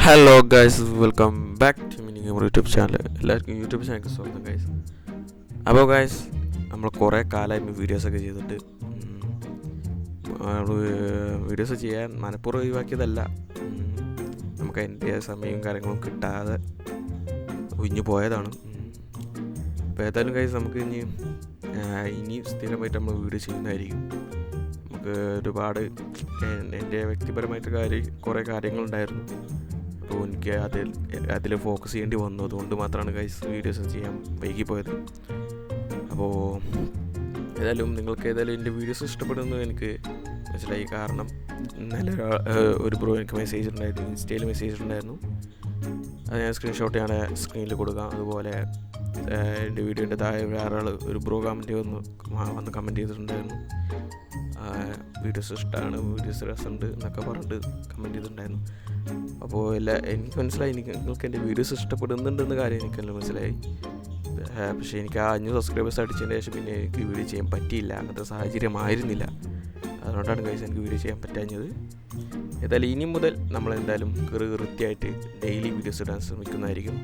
Hello guys welcome back to mini gamer YouTube channel എല്ലാവർക്കും YouTube ചാനലിലേക്ക് സ്വാഗതം guys അപ്പോൾ ഗൈസ് നമ്മൾ കുറേ കാലമായി വീഡിയോസൊക്കെ ചെയ്തിട്ട് വീഡിയോസ് ചെയ്യാൻ മനഃപൂർവം ഒഴിവാക്കിയതല്ല. നമുക്ക് അതിന്റെ സമയവും കാര്യങ്ങളും കിട്ടാതെ ഒഴിഞ്ഞു പോയതാണ്. അപ്പോൾ ഏതായാലും ഗൈസ് നമുക്ക് ഇനി ഇനി സ്ഥിരമായിട്ട് നമ്മൾ വീഡിയോ ചെയ്യുന്നതായിരിക്കും. നമുക്ക് ഒരുപാട് എന്റെ വ്യക്തിപരമായിട്ട് കാര്യം കുറേ കാര്യങ്ങളുണ്ടായിരുന്നു. അപ്പോൾ എനിക്ക് അതിൽ അതിൽ ഫോക്കസ് ചെയ്യേണ്ടി വന്നു. അതുകൊണ്ട് മാത്രമാണ് ഗൈസ് വീഡിയോസ് ചെയ്യാൻ വൈകിപ്പോയത്. അപ്പോൾ ഏതായാലും നിങ്ങൾക്ക് ഏതായാലും എന്റെ വീഡിയോസ് ഇഷ്ടപ്പെടുന്നു എനിക്ക് മനസ്സിലായി. കാരണം ഇന്നലെ ഒരു ബ്രോ എനിക്ക് മെസ്സേജ് ഉണ്ടായിരുന്നു ഇൻസ്റ്റയിൽ മെസ്സേജ് ഉണ്ടായിരുന്നു. അത് ഞാൻ സ്ക്രീൻഷോട്ട് ഞാൻ സ്ക്രീനിൽ കൊടുക്കാം. അതുപോലെ എന്റെ വീഡിയോന്റെ താഴെ വേറെ ഒരു ബ്രോ കമന്റ് വന്ന് വന്ന് കമന്റ് ചെയ്തിട്ടുണ്ടായിരുന്നു. വീഡിയോസ് ഇഷ്ടമാണ് വീഡിയോസ് രസമുണ്ട് എന്നൊക്കെ പറഞ്ഞിട്ട് കമന്റ് ചെയ്തിട്ടുണ്ടായിരുന്നു. അപ്പോൾ എല്ലാ എനിക്ക് മനസ്സിലായി എനിക്ക് നിങ്ങൾക്ക് എന്റെ വീഡിയോസ് ഇഷ്ടപ്പെടുന്നുണ്ടെന്ന കാര്യം എനിക്കെല്ലാം മനസ്സിലായി. പക്ഷേ എനിക്ക് ആ അഞ്ഞൂറ് സബ്സ്ക്രൈബേഴ്സ് അടിച്ചതിന് ശേഷം പിന്നെ എനിക്ക് വീഡിയോ ചെയ്യാൻ പറ്റിയില്ല അങ്ങനത്തെ സാഹചര്യമായിരുന്നില്ല അതുകൊണ്ടാണ് കഴിച്ച് എനിക്ക് വീഡിയോ ചെയ്യാൻ പറ്റാഞ്ഞത്. ഏതായാലും ഇനി മുതൽ നമ്മൾ എന്തായാലും കൃത്യമായിട്ട് ഡെയിലി വീഡിയോസ് ഇടാൻ ശ്രമിക്കുന്നതായിരിക്കും.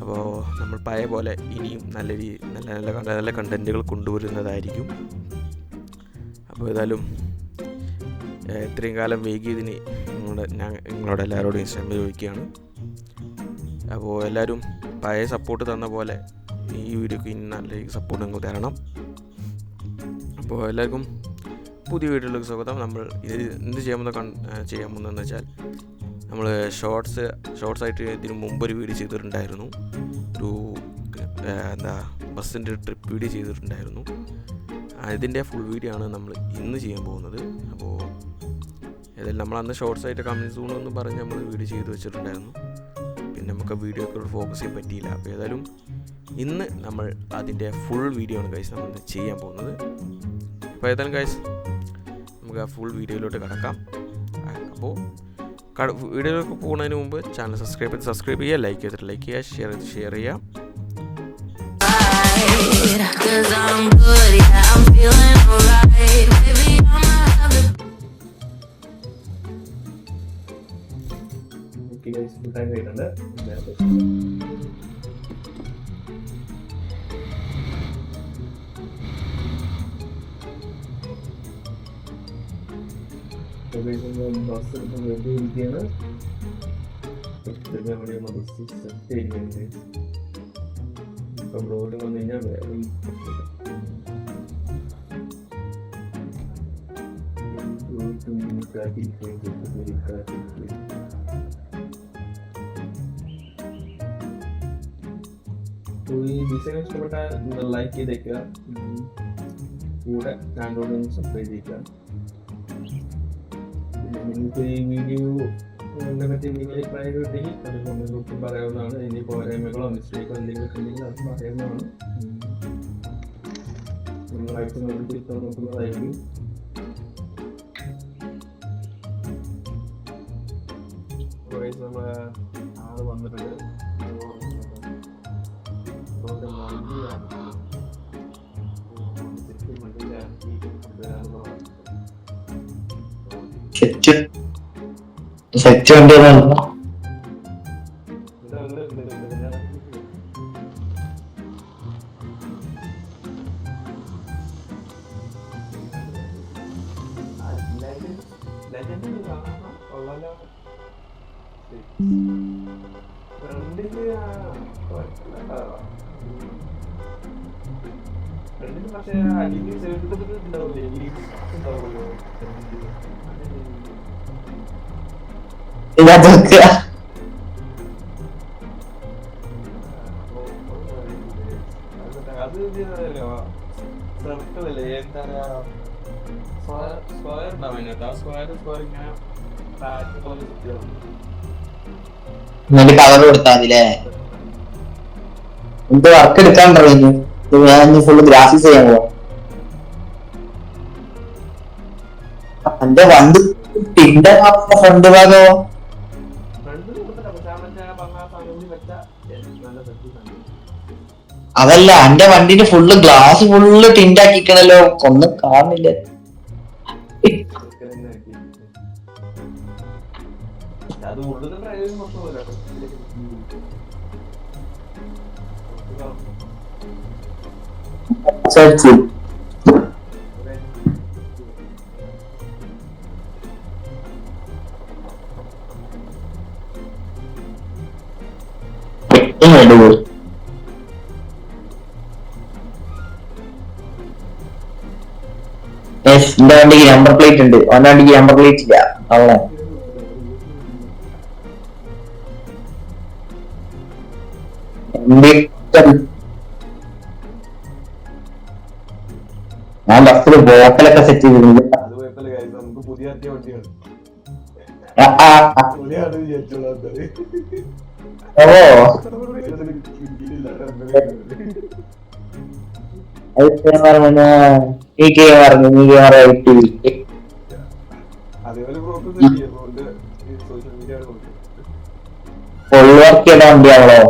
അപ്പോൾ നമ്മൾ പഴയ പോലെ ഇനിയും നല്ല രീതി നല്ല നല്ല നല്ല കണ്ടന്റുകൾ കൊണ്ടുവരുന്നതായിരിക്കും. അപ്പോൾ ഏതായാലും ഇത്രയും കാലം വൈകിയതിന് നിങ്ങളുടെ ഞാൻ നിങ്ങളോട് എല്ലാവരോടും ക്ഷമ ചോദിക്കുകയാണ്. അപ്പോൾ എല്ലാവരും പഴയ സപ്പോർട്ട് തന്ന പോലെ ഈ വീഡിയോക്ക് ഇനി നല്ല സപ്പോർട്ട് നിങ്ങൾ തരണം. അപ്പോൾ എല്ലാവർക്കും പുതിയ വീഡിയോയിലേക്ക് സ്വാഗതം. നമ്മൾ ഇത് എന്ത് ചെയ്യാമെന്ന് കൺ ചെയ്യാൻ വെച്ചാൽ നമ്മൾ ഷോർട്സ് ഷോർട്സ് ആയിട്ട് ഇതിന് മുമ്പ് ഒരു വീഡിയോ ചെയ്തിട്ടുണ്ടായിരുന്നു. ഒരു എന്താ ബസ്സിന്റെ ട്രിപ്പ് വീഡിയോ ചെയ്തിട്ടുണ്ടായിരുന്നു. അതിന്റെ ഫുൾ വീഡിയോ ആണ് നമ്മൾ ഇന്ന് ചെയ്യാൻ പോകുന്നത്. അപ്പോൾ ഏതായാലും നമ്മൾ അന്ന് ഷോർട്സ് ആയിട്ട് കമൻസ് എന്ന് പറഞ്ഞ് നമ്മൾ വീഡിയോ ചെയ്ത് വെച്ചിട്ടുണ്ടായിരുന്നു. പിന്നെ നമുക്ക് വീഡിയോ ഒക്കെ ഫോക്കസ് ചെയ്യാൻ പറ്റിയില്ല. അപ്പോൾ ഏതായാലും ഇന്ന് നമ്മൾ അതിന്റെ ഫുൾ വീഡിയോ ആണ് ഗൈസ് നമ്മൾ ചെയ്യാൻ പോകുന്നത്. അപ്പോൾ ഏതായാലും ഗൈസ് നമുക്ക് ആ ഫുൾ വീഡിയോയിലോട്ട് കിടക്കാം. അപ്പോൾ വീഡിയോയിലേക്ക് പോകുന്നതിന് മുമ്പ് ചാനൽ സബ്സ്ക്രൈബ് ചെയ്ത് സബ്സ്ക്രൈബ് ചെയ്യുക ലൈക്ക് ചെയ്തിട്ട് ലൈക്ക് ചെയ്യുക ഷെയർ ചെയ്ത് ഷെയർ ചെയ്യുക. ആയിട്ടുണ്ട് ബസ് എടുക്കാൻ വേണ്ടി ഇരിക്കുകയാണ് എടുക്കാൻ വേണ്ടി ബസ് സെറ്റ് ചെയ്യുന്നുണ്ട് ഇപ്പം റോഡ് വന്നു കഴിഞ്ഞാൽ വേറെ ഈ ഡിസൈൻ ഇഷ്ടപ്പെട്ടാൽ നിങ്ങൾ ലൈക്ക് ചെയ്തേക്കുക ഉം. കൂടെ ചാനലോട് ഒന്ന് സബ്സ്ക്രൈബ് ചെയ്യുക പിന്നെ നിങ്ങൾക്ക് ഈ വീഡിയോ ഇതിനെ പറ്റി എന്തെങ്കിലും അഭിപ്രായം ഉണ്ടെങ്കിൽ അത് comment ബോക്സിൽ പറയാവുന്നതാണ് ഇനി പോരായ്മകളോ മിസ്റ്റേക്കോ എന്തെങ്കിലും ഒക്കെ ഉണ്ടെങ്കിൽ അത് പറയാവുന്നതാണ് ഉം. നിങ്ങളായിട്ട് നമ്മൾ തിരുത്താൻ നോക്കുന്നതായിരിക്കും Guys, നമ്മളെ ആൾ വന്നിട്ടുണ്ട് അതുകൊണ്ട് വണ്ടിയാണ് തിരിച്ച് വണ്ടിയിലാക്കി കൊണ്ടുവരാമെന്ന് പറഞ്ഞു. സെറ്റ് സെറ്റ് വണ്ടി ഇതാ ഉണ്ട്, ഉണ്ട്, ഉണ്ട്, ഉണ്ട്. ഞാൻ ആ, legend- വണ്ടി പക്ഷേ അടിയിൽ ചേർത്തിട്ട് ഉണ്ടാവില്ലേ? ഈ ഇതിനകത്ത് വെക്കുക എന്നിട്ട് കവർ കൊടുത്താ മതില്ലേ എന്ത് വർക്ക് എടുക്കാണ്ടോ ഇനി ഞാൻ ഫുള്ള് ഗ്രാഫിക്സ് ചെയ്യാൻ പോവാ. എന്റെ വണ്ടി ഫ്രണ്ട് ഭാഗമോ അതല്ല എന്റെ വണ്ടിന്റെ ഫുള്ള് ഗ്ലാസ് ഫുള്ള് ടിൻഡാക്കിക്കണല്ലോ ഒന്നും കാണുന്നില്ല. അത് പ്രശ്നമില്ല സെർച്ച് Yes, എന്റെ വണ്ടിക്ക് നമ്പർ പ്ലേറ്റ് ഉണ്ട്. അവന്റെ വണ്ടിക്ക് നമ്പർ പ്ലേറ്റ് ഇല്ല. അവളെ ഞാൻ ബസ്സിൽ ബോട്ടലൊക്കെ സെറ്റ് ചെയ്തിട്ടുണ്ട്. പുതിയ. പുതിയ പറഞ്ഞു ഈ ഗെയിം പറഞ്ഞു നീ ഗെയിം റൈറ്റ് അതേപോലെ വണ്ടിയാണോ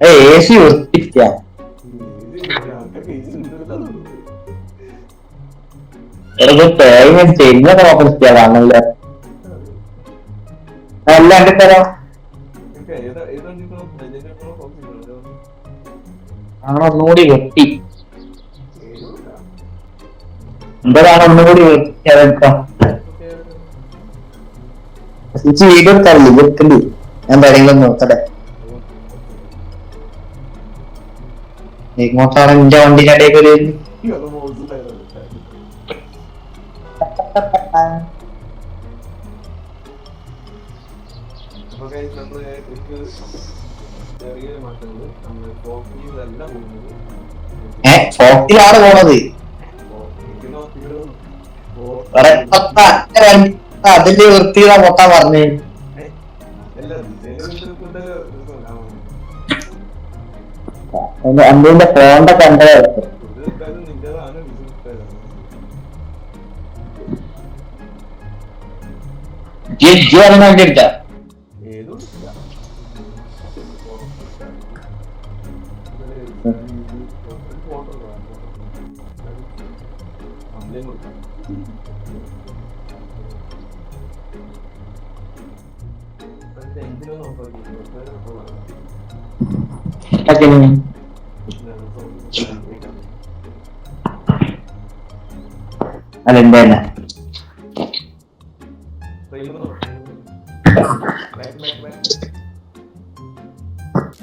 ഏ സി മീഡിയ എനിക്ക് തേങ്ങ ബജറ്റ് എപ്പോഴോ ഫോക്കസ് അങ്ങനെ ഒന്നുകൂടി വെട്ടി. എന്താണ് ഒന്നുകൂടി സ്വിച്ച് വീഡിയോ എടുക്കാറില്ല വെക്കണ്ട് ഞാൻ തരങ്കിലും നോക്കട്ടെ. ഇങ്ങോട്ടാണ് എന്റെ വണ്ടിന്റെ ഇടയിൽ ഒരു അത് മോശമായിരുന്നു അപ്പൊ guys, നമ്മൾ ഒരു ചെറിയൊരു മാറ്റമുണ്ട് നമ്മൾ ഫോക്കിലല്ല പോകുന്നത്. ഏ? ഫോർട്ടിലാണ് പോണത്. അതിന്റെ വൃത്തിയുടെ മൊത്തം പറഞ്ഞു. അന്റെ ഫോണിന്റെ കണ്ടത് വെറുതെ off ആക്കാം. അതിന് അതെന്താ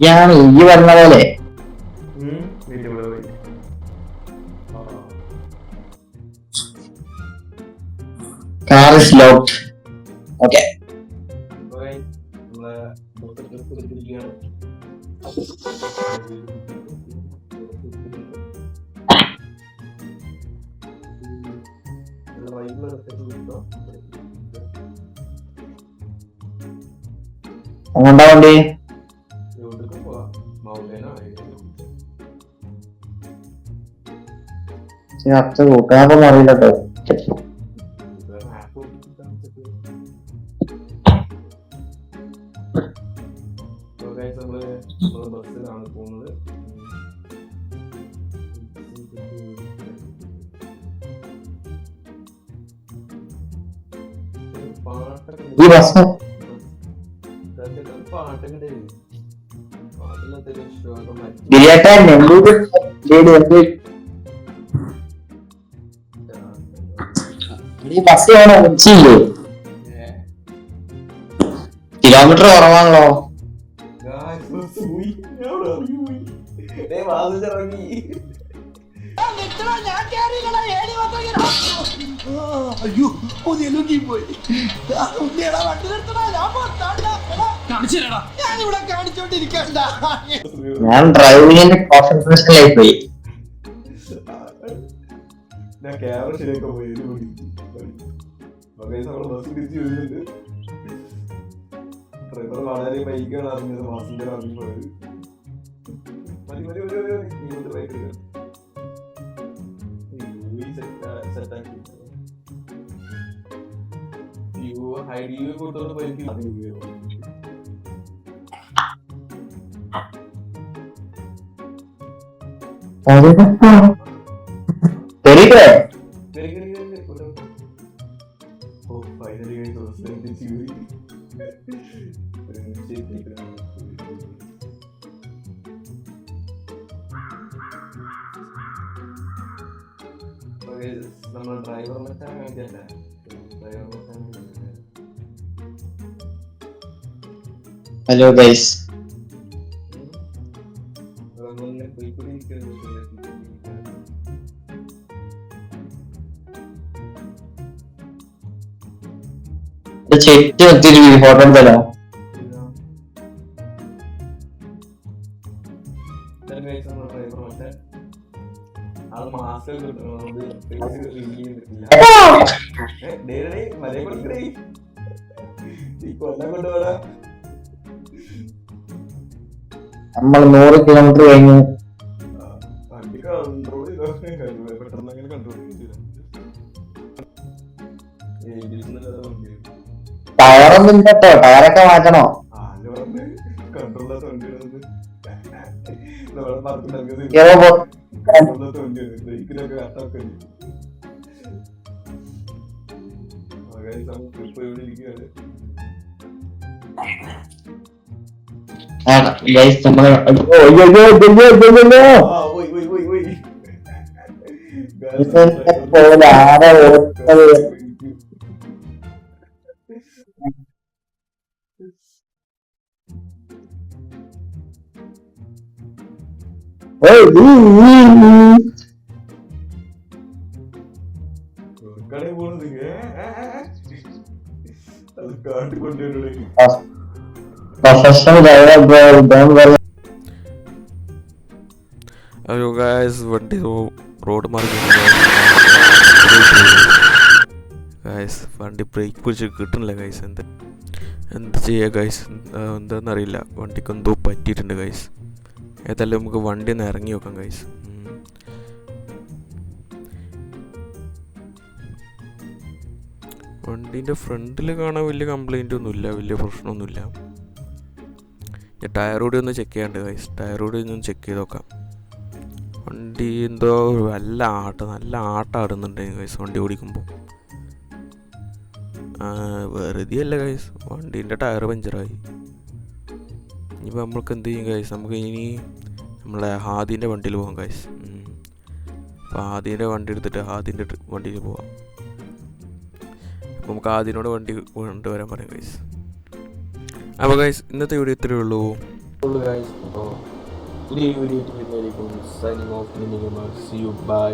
ഞാൻ ഈ പറഞ്ഞ പോലെ. Car is locked okay Okay. അച്ഛൻ കൂട്ടുകാരൊന്നും അറിയില്ല കേട്ടോ ബസ്സിലാണ് പോകുന്നത് ഈ ബസ് പാട്ടൊക്കെ ഈ ബസ് ഉച്ചയില്ലേ ഏ, കിലോമീറ്റർ കുറവാണല്ലോ. അവിടെ. അയ്യോ പോയി. ഞാൻ ഡ്രൈവിംഗിന്റെ കോൺസെൻട്രേഷനിലായി പോയി. ഞാൻ ക്യാമറ ശരിയാക്കാൻ പോയി ഒരു മണി മകേഷ് നമ്മൾ ബസ് തിരിച്ചു വരുന്നുണ്ട്. ഡ്രൈവർ വളരെ ബൈക്കാണ് അറിഞ്ഞത് പാസഞ്ചർ അറിഞ്ഞു പോയത്. മതി മതി മതി മതി. നീ ബൈക്ക് സെറ്റാക്കി യു ഹൈഡ് യു കൊടുത്തോണ്ട് പോയി അത് U തെരീക്കേ Kiri kiri kiri kiri udah. Oh finally guys selesai di sini. Friendship nih Oke, nama driver macam aja dah. Driver macam hello guys Kalau mau കൊടുക്കണേ ഈ ഫോട്ടോ എടുത്തല്ലോ നമ്മൾ നൂറ് കിലോമീറ്റർ കഴിഞ്ഞു ടയറൊന്നും ഇല്ല കേട്ടോ ടയറൊക്കെ മാറ്റണോ? അയ്യോ ഗായ്സ് വണ്ടി റോഡ് മാർഗം ഗായ്സ് വണ്ടി ബ്രേക്ക് പിടിച്ച് കിട്ടുന്നില്ല ഗൈസ് എന്താ എന്ത് ചെയ്യുക ഗായ്സ് എന്താണെന്നറിയില്ല വണ്ടിക്ക് എന്തോ പറ്റിയിട്ടുണ്ട് ഗൈസ് ഏതായാലും നമുക്ക് വണ്ടി ഒന്ന് ഇറങ്ങി നോക്കാം ഗൈസ് വണ്ടീന്റെ ഫ്രണ്ടിൽ കാണാൻ വലിയ കംപ്ലൈന്റ് ഒന്നുമില്ല വലിയ പ്രശ്നമൊന്നുമില്ല. ഞാൻ ടയർ കൂടി ഒന്ന് ചെക്ക് ചെയ്യാണ്ട് ഗൈസ് ടയർ കൂടി ഒന്ന് ചെക്ക് ചെയ്ത് നോക്കാം. വണ്ടി എന്തോ നല്ല ആട്ടം നല്ല ആട്ടം ആടുന്നുണ്ട് ഗൈസ് വണ്ടി ഓടിക്കുമ്പോൾ വെറുതെ അല്ല ഗൈസ് വണ്ടീന്റെ ടയർ പഞ്ചറായി. ഇനിയിപ്പോൾ നമ്മൾക്ക് എന്ത് ചെയ്യും ഗൈസ് നമുക്ക് ഇനി നമ്മളെ ഹാദീന്റെ വണ്ടിയിൽ പോകാം ഗൈസ് അപ്പോൾ ഹാദീന്റെ വണ്ടി എടുത്തിട്ട് ഹാദീന്റെ വണ്ടിയിൽ പോവാം. അപ്പോൾ നമുക്ക് ഹാദിനോട് വണ്ടി കൊണ്ടുവരാൻ പറയാം ഗൈസ് അപ്പോൾ ഗൈസ് ഇന്നത്തെ വീഡിയോ ഇത്രയേ ഉള്ളൂ. ഗൈസ് അപ്പോൾ video signing off see you bye